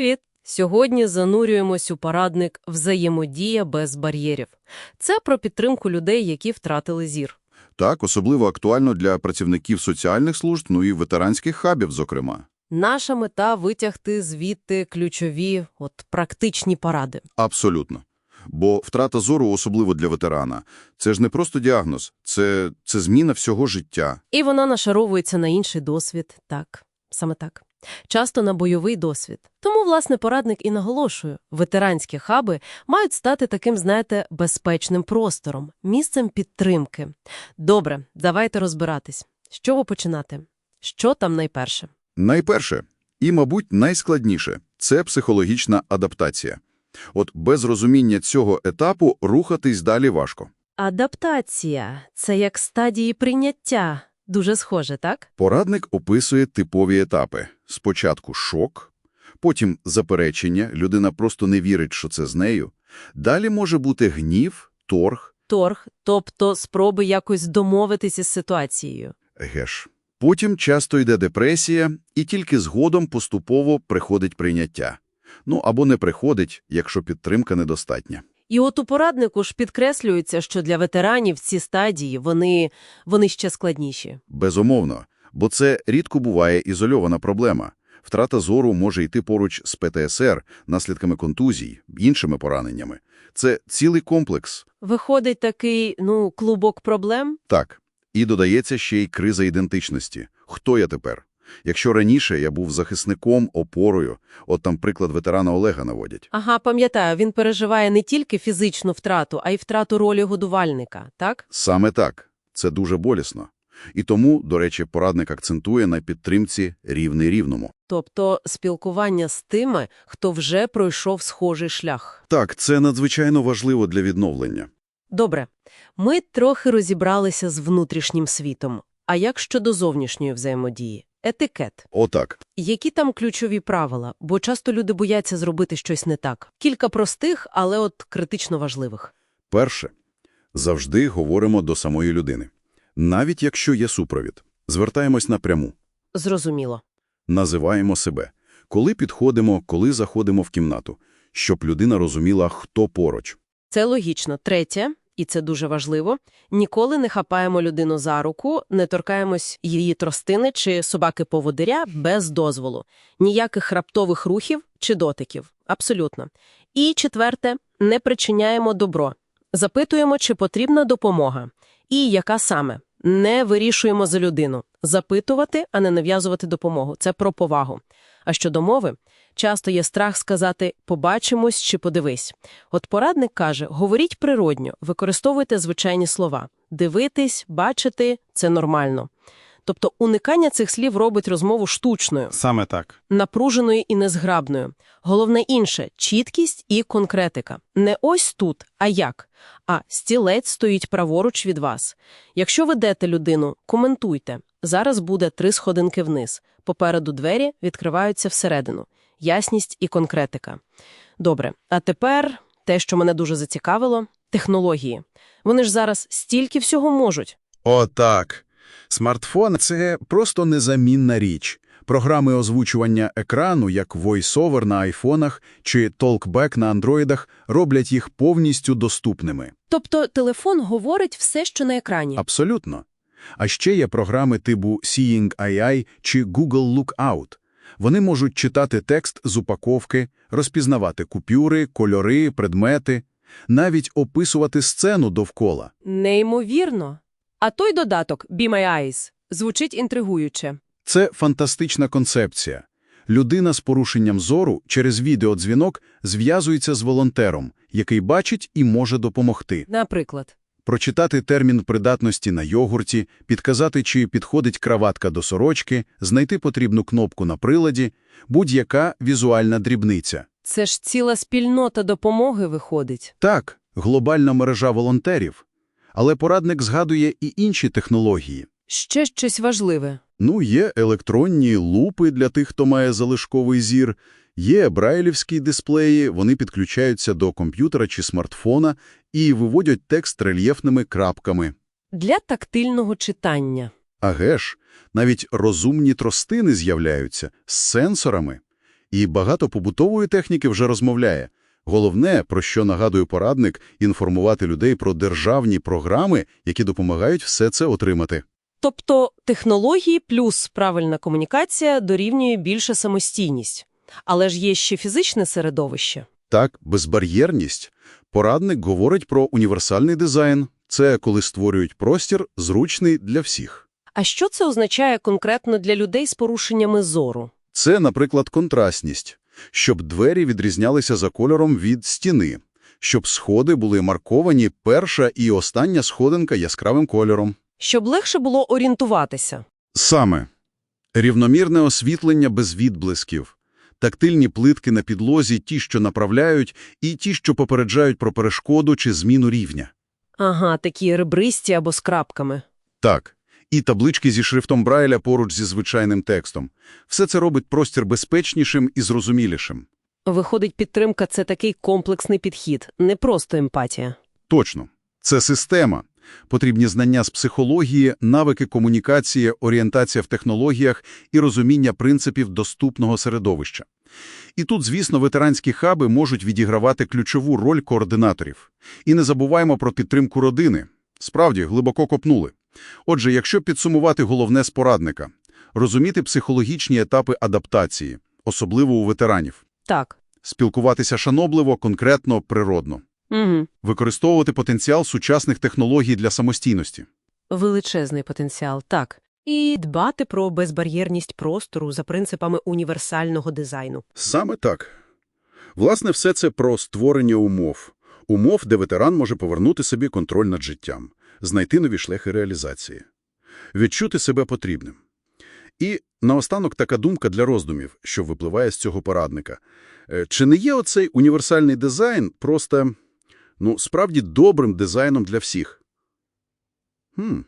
Привіт! Сьогодні занурюємось у порадник «Взаємодія без бар'єрів». Це про підтримку людей, які втратили зір. Так, особливо актуально для працівників соціальних служб, ну і ветеранських хабів, зокрема. Наша мета – витягти звідти ключові, от, практичні поради. Абсолютно. Бо втрата зору, особливо для ветерана, це ж не просто діагноз, це, це зміна всього життя. І вона нашаровується на інший досвід. Так, саме так. Часто на бойовий досвід. Тому, власне, порадник і наголошує, ветеранські хаби мають стати таким, знаєте, безпечним простором, місцем підтримки. Добре, давайте розбиратись. З чого починати? Що там найперше? Найперше, і, мабуть, найскладніше – це психологічна адаптація. От без розуміння цього етапу рухатись далі важко. Адаптація – це як стадії прийняття. Дуже схоже, так? Порадник описує типові етапи. Спочатку шок, потім заперечення, людина просто не вірить, що це з нею. Далі може бути гнів, торг, Торг, тобто спроби якось домовитися з ситуацією. геш. Потім часто йде депресія, і тільки згодом поступово приходить прийняття. Ну, або не приходить, якщо підтримка недостатня. І от у пораднику ж підкреслюється, що для ветеранів ці стадії, вони, вони ще складніші. Безумовно, бо це рідко буває ізольована проблема. Втрата зору може йти поруч з ПТСР, наслідками контузій, іншими пораненнями. Це цілий комплекс. Виходить такий, ну, клубок проблем? Так. І додається ще й криза ідентичності. Хто я тепер? Якщо раніше я був захисником, опорою, от там приклад ветерана Олега наводять. Ага, пам'ятаю, він переживає не тільки фізичну втрату, а й втрату ролі годувальника, так? Саме так. Це дуже болісно. І тому, до речі, порадник акцентує на підтримці рівний рівному. Тобто спілкування з тими, хто вже пройшов схожий шлях. Так, це надзвичайно важливо для відновлення. Добре, ми трохи розібралися з внутрішнім світом. А як щодо зовнішньої взаємодії? Етикет. Отак. Які там ключові правила? Бо часто люди бояться зробити щось не так. Кілька простих, але от критично важливих. Перше. Завжди говоримо до самої людини. Навіть якщо є супровід. Звертаємось напряму. Зрозуміло. Називаємо себе. Коли підходимо, коли заходимо в кімнату. Щоб людина розуміла, хто поруч. Це логічно. Третє, і це дуже важливо, ніколи не хапаємо людину за руку, не торкаємось її тростини чи собаки-поводиря без дозволу. Ніяких раптових рухів чи дотиків. Абсолютно. І четверте, не причиняємо добро. Запитуємо, чи потрібна допомога. І яка саме. Не вирішуємо за людину. Запитувати, а не нав'язувати допомогу. Це про повагу. А щодо мови, часто є страх сказати «побачимось» чи «подивись». От порадник каже «говоріть природньо, використовуйте звичайні слова. Дивитись, бачити – це нормально. Тобто уникання цих слів робить розмову штучною, Саме так. напруженою і незграбною. Головне інше – чіткість і конкретика. Не ось тут, а як. А стілець стоїть праворуч від вас. Якщо ведете людину, коментуйте. Зараз буде три сходинки вниз. Попереду двері відкриваються всередину. Ясність і конкретика. Добре, а тепер те, що мене дуже зацікавило – технології. Вони ж зараз стільки всього можуть. Отак. Смартфон – це просто незамінна річ. Програми озвучування екрану, як VoiceOver на айфонах чи TalkBack на андроїдах, роблять їх повністю доступними. Тобто телефон говорить все, що на екрані. Абсолютно. А ще є програми типу Seeing AI чи Google Lookout. Вони можуть читати текст з упаковки, розпізнавати купюри, кольори, предмети, навіть описувати сцену довкола. Неймовірно. А той додаток «Be My Eyes» звучить інтригуюче. Це фантастична концепція. Людина з порушенням зору через відеодзвінок зв'язується з волонтером, який бачить і може допомогти. Наприклад. Прочитати термін придатності на йогурті, підказати, чи підходить краватка до сорочки, знайти потрібну кнопку на приладі, будь-яка візуальна дрібниця. Це ж ціла спільнота допомоги виходить. Так, глобальна мережа волонтерів. Але порадник згадує і інші технології. Ще щось важливе. Ну, є електронні лупи для тих, хто має залишковий зір, є брайлівські дисплеї, вони підключаються до комп'ютера чи смартфона і виводять текст рельєфними крапками. Для тактильного читання. А геш, навіть розумні тростини з'являються з сенсорами. І багато побутової техніки вже розмовляє. Головне, про що нагадує порадник, інформувати людей про державні програми, які допомагають все це отримати. Тобто технології плюс правильна комунікація дорівнює більше самостійність. Але ж є ще фізичне середовище. Так, безбар'єрність. Порадник говорить про універсальний дизайн. Це коли створюють простір, зручний для всіх. А що це означає конкретно для людей з порушеннями зору? Це, наприклад, контрастність. Щоб двері відрізнялися за кольором від стіни. Щоб сходи були марковані перша і остання сходинка яскравим кольором. Щоб легше було орієнтуватися. Саме. Рівномірне освітлення без відблисків. Тактильні плитки на підлозі, ті, що направляють, і ті, що попереджають про перешкоду чи зміну рівня. Ага, такі ребристі або з крапками. Так. І таблички зі шрифтом Брайля поруч зі звичайним текстом. Все це робить простір безпечнішим і зрозумілішим. Виходить, підтримка – це такий комплексний підхід, не просто емпатія. Точно. Це система. Потрібні знання з психології, навики комунікації, орієнтація в технологіях і розуміння принципів доступного середовища. І тут, звісно, ветеранські хаби можуть відігравати ключову роль координаторів. І не забуваємо про підтримку родини. Справді, глибоко копнули. Отже, якщо підсумувати головне з порадника – розуміти психологічні етапи адаптації, особливо у ветеранів, Так. спілкуватися шанобливо, конкретно, природно, Угу. використовувати потенціал сучасних технологій для самостійності. Величезний потенціал, так. І дбати про безбар'єрність простору за принципами універсального дизайну. Саме так. Власне, все це про створення умов. Умов, де ветеран може повернути собі контроль над життям, знайти нові шляхи реалізації, відчути себе потрібним. І наостанок така думка для роздумів, що випливає з цього порадника. Е, Чи не є оцей універсальний дизайн просто, ну, справді добрим дизайном для всіх? Хм,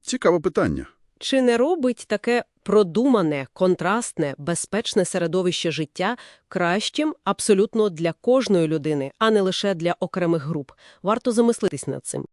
цікаве питання. Чи не робить таке продумане, контрастне, безпечне середовище життя кращим абсолютно для кожної людини, а не лише для окремих груп? Варто замислитись над цим.